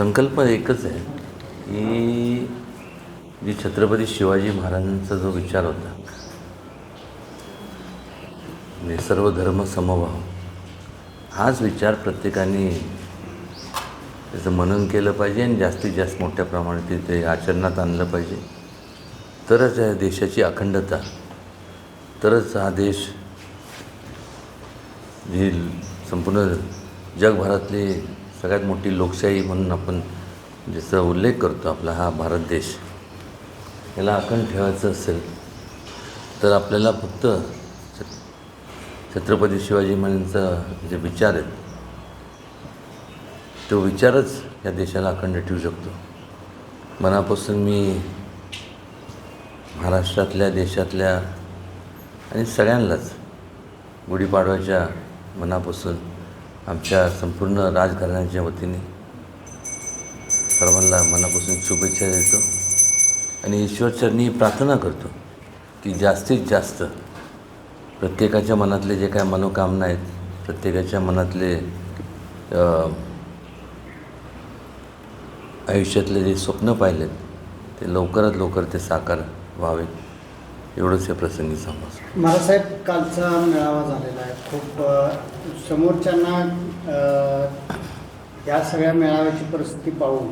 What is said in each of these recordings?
संकल्प एकच आहे की जी छत्रपती शिवाजी महाराजांचा जो विचार होता म्हणजे सर्व धर्म समभाव हाच विचार प्रत्येकाने त्याचं मनन केलं पाहिजे आणि जास्तीत जास्त मोठ्या प्रमाणात ते आचरणात आणलं पाहिजे. तरच या देशाची अखंडता तरच हा देश जी संपूर्ण जगभरातली सगळ्यात मोठी लोकशाही म्हणून आपण ज्याचा उल्लेख करतो आपला हा भारत देश याला अखंड ठेवायचं असेल तर आपल्याला फक्त छ- छत्रपती शिवाजी महाराजांचा जे विचार आहेत तो विचारच या देशाला अखंड ठेवू शकतो. मनापासून मी महाराष्ट्रातल्या देशातल्या आणि सगळ्यांनाच गुढीपाडव्याच्या मनापासून आमच्या संपूर्ण राजघराण्याच्या वतीने सर्वांना मनापासून शुभेच्छा देतो. आणि ईश्वरचरणी प्रार्थना करतो की जास्तीत जास्त प्रत्येकाच्या मनातले जे काय मनोकामना आहेत प्रत्येकाच्या मनातले आयुष्यातले जे स्वप्न पाहिलेत ते लवकरात लवकर ते साकार व्हावेत. एवढंच या प्रसंगी समजतो महाराजसाहेब कालचा मेळावा झालेला आहे. खूप अ, समोरच्यांना अ, या सगळ्या मेळाव्याची परिस्थिती पाहून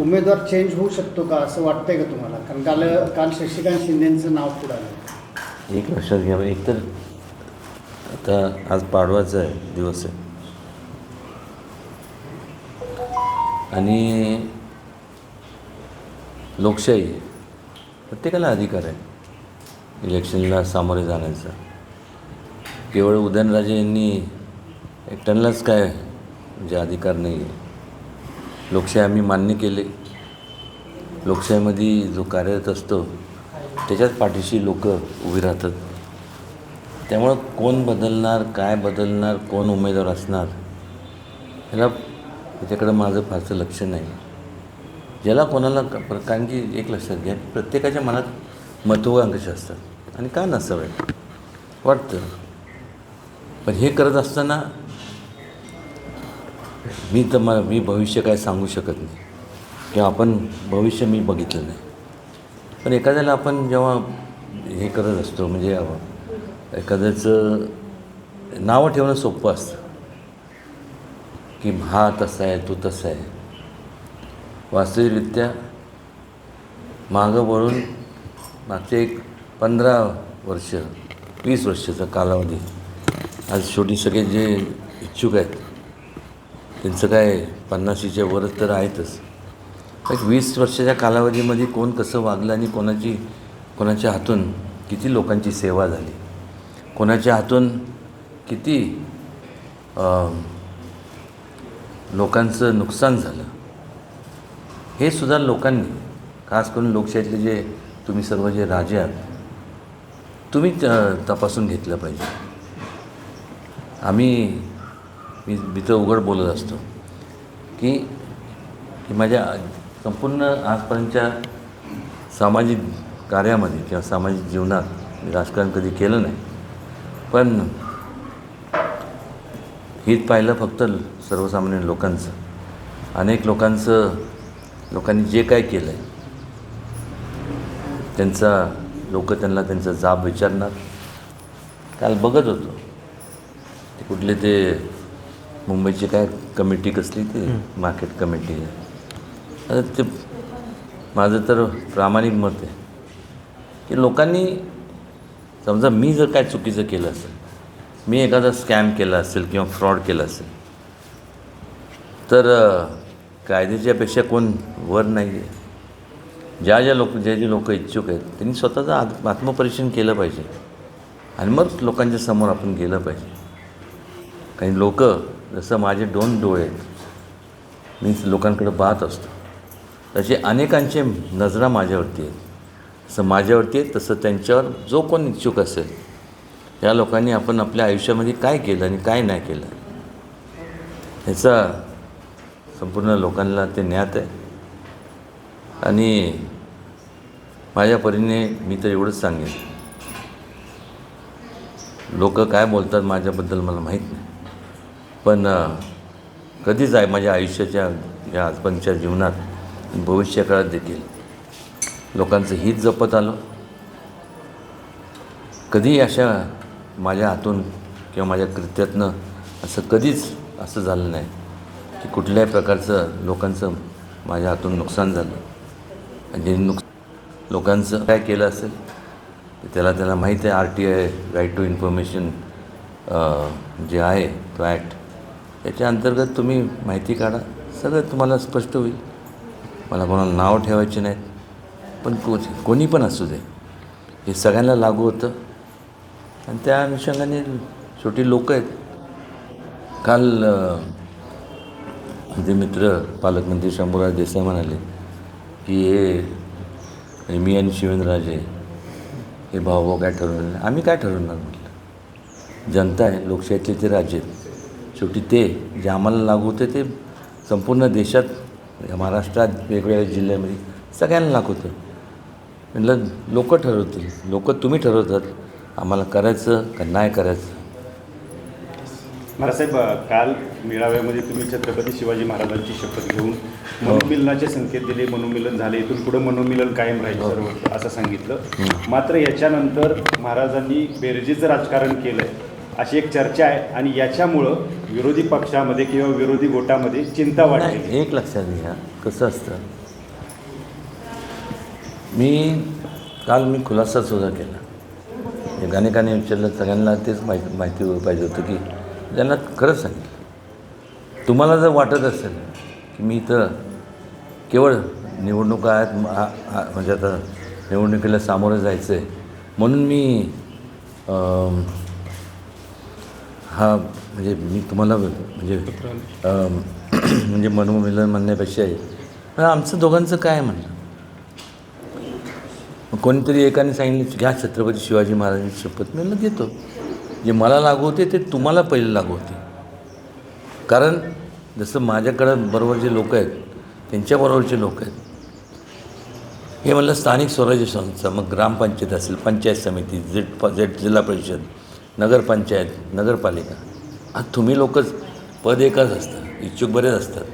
उमेदवार चेंज होऊ शकतो का असं वाटतंय का तुम्हाला? कारण काल काल शशिकांत शिंदेचं नाव पुढे आलं. एक लक्षात घ्या एकतर आता आज पाडवाचा आहे दिवस आहे. आणि लोकशाही. आहे. प्रत्येकाला अधिकार आहे. इलेक्शनला सामोरे जाण्याचा. केवळ उदयनराजे यांनी एकट्यांनाच काय म्हणजे अधिकार नाही आहे लोकशाही आम्ही मान्य केले. लोकशाहीमध्ये जो कार्यरत असतो त्याच्याच पाठीशी लोक उभी राहतात. त्यामुळं कोण बदलणार काय बदलणार कोण उमेदवार असणार ह्याला त्याच्याकडं माझं फारसं लक्ष नाही. ज्याला कोणाला कारण की एक लक्षात घ्या प्रत्येकाच्या मनात महत्त्वाकांक्षा असतात. आणि का नसावे? वाटतं. पण हे करत असताना मी तर मला मी भविष्य काय सांगू शकत नाही. किंवा आपण भविष्य मी बघितलं नाही. पण एखाद्याला आपण जेव्हा हे करत असतो म्हणजे एखाद्याचं नावं ठेवणं सोपं असतं. की हा तसा आहे तो तसा आहे. वास्तविकरित्या मागं वळून मागचे एक पंधरा वर्ष वीस वर्षाचा कालावधी. आज शेवटी सगळे जे इच्छुक आहेत त्यांचं काय पन्नाशीच्या वरच तर आहेतच. एक वीस वर्षाच्या कालावधीमध्ये कोण कसं वागलं आणि कोणाची कोणाच्या हातून किती लोकांची सेवा झाली? कोणाच्या हातून किती लोकांचं नुकसान झालं? हे सुद्धा लोकांनी खास करून लोकशाहीतले जे तुम्ही सर्व जे राजे आहात तुम्ही त- तपासून घेतलं पाहिजे. आम्ही मी मी उघड बोलत असतो की की माझ्या संपूर्ण आजपर्यंतच्या सामाजिक कार्यामध्ये किंवा सामाजिक जीवनात मी राजकारण कधी केलं नाही पण हित पाहिलं फक्त सर्वसामान्य लोकांचं. अनेक लोकांचं लोकांनी जे काय केलं आहे त्यांचा लोक त्यांना त्यांचा जाब विचारणार. काल बघत होतो. ते कुठले ते मुंबईची काय कमिटी कसली ते? Market committee. आता ते माझं तर प्रामाणिक मत आहे की लोकांनी समजा मी जर काय चुकीचं केलं असेल मी एखादा स्कॅम केला असेल किंवा फ्रॉड केला असेल तर कायद्याच्यापेक्षा कोण वर नाही आहे ज्या ज्या लोक जे जे लोक इच्छुक आहेत त्यांनी स्वतःचं आत आत्मपरीक्षण केलं पाहिजे. आणि मग लोकांच्या समोर आपण गेलं पाहिजे. काही लोक जसं माझे दोन डोळे आहेत मी लोकांकडे पाहत असतो. तसे अनेकांचे नजरा माझ्यावरती आहेत. जसं माझ्यावरती आहे तसं त्यांच्यावर जो कोण इच्छुक असेल त्या लोकांनी आपण आपल्या आयुष्यामध्ये काय केलं आणि काय नाही केलं. ह्याचा संपूर्ण लोकांना ते ज्ञात आहे. आणि माझ्या परीने मी तर एवढंच सांगेन. लोक काय बोलतात माझ्याबद्दल मला माहीत नाही. पण कधीच आहे माझ्या आयुष्याच्या या आजपर्यंतच्या जीवनात भविष्यकाळात देखील लोकांचं हित जपत आलो. कधीही अशा माझ्या हातून किंवा माझ्या कृत्यातनं असं कधीच असं झालं नाही. की कुठल्याही प्रकारचं लोकांचं माझ्या हातून नुकसान झालं. आणि नुक लोकांचं काय केलं असेल त्याला त्याला माहीत आहे. R T I right to information जे आहे तो ॲक्ट त्याच्या अंतर्गत तुम्ही माहिती काढा. सगळं तुम्हाला स्पष्ट होईल. मला कोणाला नाव ठेवायचे नाहीत. पण को कोणी पण असू दे. हे सगळ्यांना लागू होतं. आणि त्या अनुषंगाने छोटी लोक आहेत. काल माझे मित्र पालकमंत्री शंभूराज देसाई म्हणाले की हे मी आणि शिवेंद्रराजे हे भाऊ काय ठरवणार आम्ही काय ठरवणार म्हटलं? जनता आहे लोकशाहीतले ते राज्य आहेत. शेवटी ते जे आम्हाला लागू होते ते संपूर्ण देशात या महाराष्ट्रात वेगवेगळ्या जिल्ह्यामध्ये सगळ्यांना लागू होतं. म्हटलं लोक ठरवतील. लोक तुम्ही ठरवतात. आम्हाला करायचं का नाही करायचं? महाराजसाहेब काल मेळाव्यामध्ये तुम्ही छत्रपती शिवाजी महाराजांची शपथ घेऊन मनोमिलनाचे संकेत दिले मनोमिलन झाले. इथून पुढे मनोमिलन कायम राहील सर्व असं सांगितलं. मात्र याच्यानंतर महाराजांनी बेरजेचं राजकारण केलंय अशी एक चर्चा आहे आणि याच्यामुळं विरोधी पक्षामध्ये किंवा विरोधी गोटामध्ये चिंता वाढली. नाही एक लक्षात घ्या कसं असतं? मी काल मी खुलासा सुद्धा केला. हे अनेकाने विचारलं सगळ्यांना तेच माहिती माहिती पाहिजे होतं की त्यांना खरंच सांगितलं. तुम्हाला जर वाटत असेल की मी इथं केवळ निवडणुका आहेत म्हणजे आता निवडणुकीला सामोरं जायचं आहे म्हणून मी हा म्हणजे मी तुम्हाला म्हणजे म्हणजे मनोमिलन म्हणण्यापेक्षा आहे आमचं दोघांचं काय म्हणणं? म्हणलं मग कोणीतरी एकाने सांगितलं घ्या छत्रपती शिवाजी महाराजांची शपथ. मी घेतो. जे मला लागू होते ते तुम्हाला पहिले लागू होते. कारण जसं माझ्याकडं बरोबर जे लोक आहेत त्यांच्याबरोबरचे लोक आहेत हे म्हणलं स्थानिक स्वराज्य संस्था मग ग्रामपंचायत असेल पंचायत समिती जेट प जेट जिल्हा परिषद नगरपंचायत नगरपालिका. हा तुम्ही लोकच पद एकच असतात इच्छुक बरेच असतात.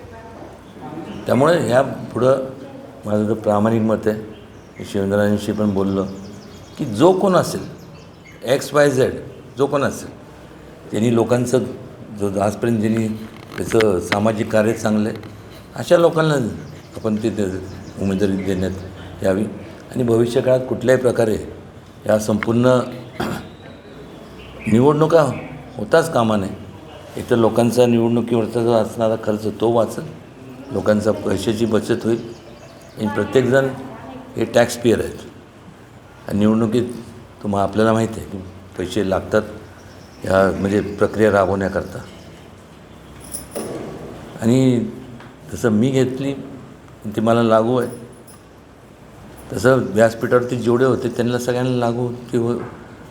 त्यामुळे ह्या पुढं माझं तर प्रामाणिक मत आहे. मी शिवेंद्रांशी पण बोललो की जो कोण असेल एक्स वाय झेड जो कोण असेल त्यांनी लोकांचं जो आजपर्यंत ज्यांनी त्याचं सामाजिक कार्य चांगलं आहे अशा लोकांना आपण ते उमेदवारी देण्यात यावी. आणि भविष्यकाळात कुठल्याही प्रकारे या संपूर्ण निवडणुका होताच कामा नये. एकतर लोकांचा निवडणुकीवरचा जो असणारा खर्च तो वाचेल लोकांचा पैशाची बचत होईल. आणि प्रत्येकजण हे टॅक्सपेअर आहेत. आणि निवडणुकीत तुम्हाला आपल्याला माहिती आहे की पैसे लागतात ह्या म्हणजे प्रक्रिया राबवण्याकरता. आणि तसं मी घेतली ती मला लागू आहे. तसं व्यासपीठावरती जेवढे होते त्यांना सगळ्यांना लागू ती हो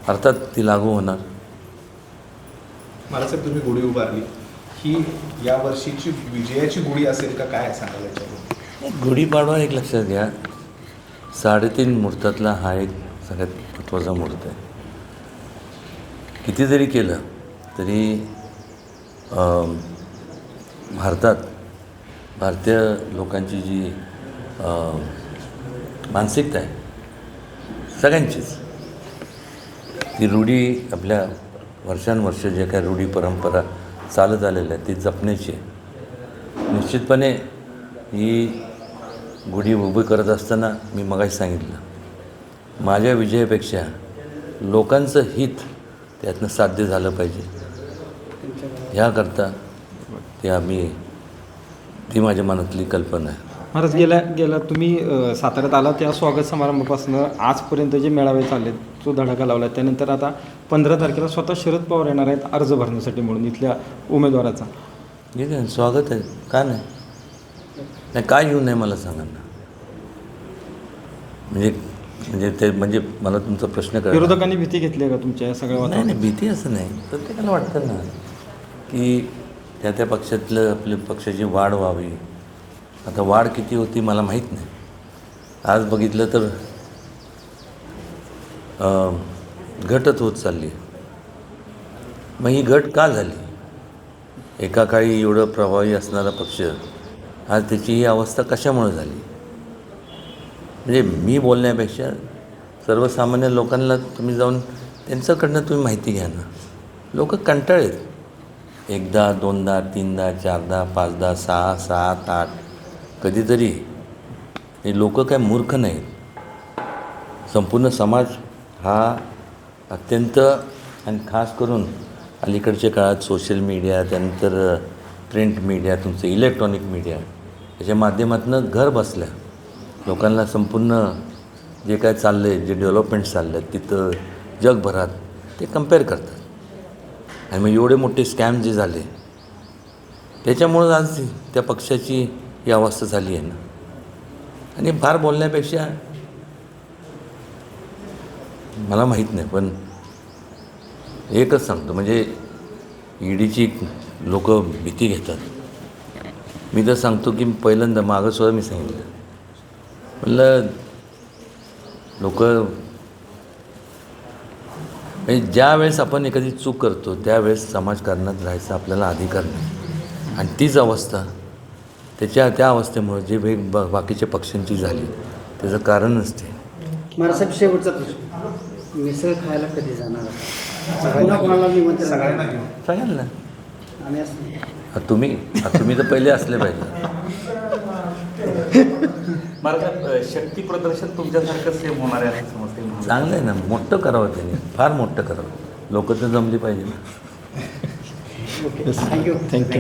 अर्थात ती लागू होणार. मला साहेब तुम्ही गुढी उभारली. ही या वर्षीची विजयाची गुढी असेल का काय याच्याबद्दल? गुढीपाडवा एक लक्षात घ्या. साडेतीन मुहूर्तातला हा एक सगळ्यात महत्त्वाचा मुहूर्त आहे. किती जरी केलं तरी भारतात भारतीय लोकांची जी मानसिकता आहे सगळ्यांचीच. ती रूढी आपल्या वर्षानुवर्ष जे काय रूढी परंपरा चालत आलेल्या आहेत ती जपण्याची आहे. निश्चितपणे ही गुढी उभी करत असताना मी मगाशी सांगितलं माझ्या विजयापेक्षा लोकांचं हित त्यातनं साध्य झालं पाहिजे. ह्याकरता ते आम्ही ती माझ्या मनातली कल्पना आहे. महाराज गेल्या गेल्या तुम्ही साताऱ्यात आला त्या स्वागत समारंभापासून आजपर्यंत जे मेळावे चालले तो धडाका लावला त्यानंतर आता पंधरा तारखेला स्वतः शरद पवार येणार आहेत अर्ज भरण्यासाठी म्हणून इथल्या उमेदवाराचा. ठीक आहे स्वागत आहे? का नाही? नाही काय येऊ नये मला सांगा ना. म्हणजे म्हणजे ते म्हणजे मला तुमचा प्रश्न कळला. विरोधकांनी भीती घेतली आहे का तुमच्या या सगळ्या नाही नाही भीती असं नाही. प्रत्येकाला वाटतं ना की त्या त्या पक्षातलं आपली पक्षाची वाढ व्हावी. आता वाढ किती होती मला माहीत नाही. आज बघितलं तर घटच होत चालली. मग ही घट का झाली? एका काळी एवढं प्रभावी असणारा पक्ष आज त्याची ही अवस्था कशामुळे झाली? म्हणजे मी बोलण्यापेक्षा सर्वसामान्य लोकांना तुम्ही जाऊन त्यांच्याकडनं तुम्ही माहिती घ्या ना. लोक कंटाळेत एकदा दोनदा तीनदा चारदा पाचदा सहा सात आठ. कधीतरी हे लोक काय मूर्ख नाहीत. संपूर्ण समाज हा अत्यंत आणि खास करून अलीकडच्या काळात सोशल मीडिया त्यानंतर प्रिंट मीडिया तुमचं इलेक्ट्रॉनिक मीडिया याच्या माध्यमातून घर बसल्या. लोकांना संपूर्ण जे काय चाललं आहे जे डेव्हलपमेंट चाललं आहे तिथं जगभरात ते कंपेअर करतात. आणि मग एवढे मोठे स्कॅम जे झाले त्याच्यामुळं आज त्या पक्षाची ही अवस्था झाली आहे ना. आणि फार बोलण्यापेक्षा मला माहीत नाही पण एकच सांगतो म्हणजे ईडीची लोक भीती घेतात. मी तर सांगतो की पहिल्यांदा मागं सुद्धा मी सांगितलं. म्हणलं लोक म्हणजे ज्या वेळेस आपण एखादी चूक करतो त्यावेळेस समाजकारणात राहायचा आपल्याला अधिकार नाही. आणि तीच अवस्था त्याच्या त्या अवस्थेमुळे जे वेग ब बाकीच्या पक्षांची झाली त्याचं कारणच ते महाराज शेवटचा प्रश्न. मिसळ खायला कधी जाणार? सगळ्यांना तुम्ही तुम्ही तर पहिले असले पाहिजे. महाराज शक्ती प्रदर्शन तुमच्यासारखं सेम होणार आहे असं समजते चांगलं आहे ना. मोठं करावं त्यांनी. फार मोठं करावं. लोक तर जमली पाहिजे ना. Okay thank you thank you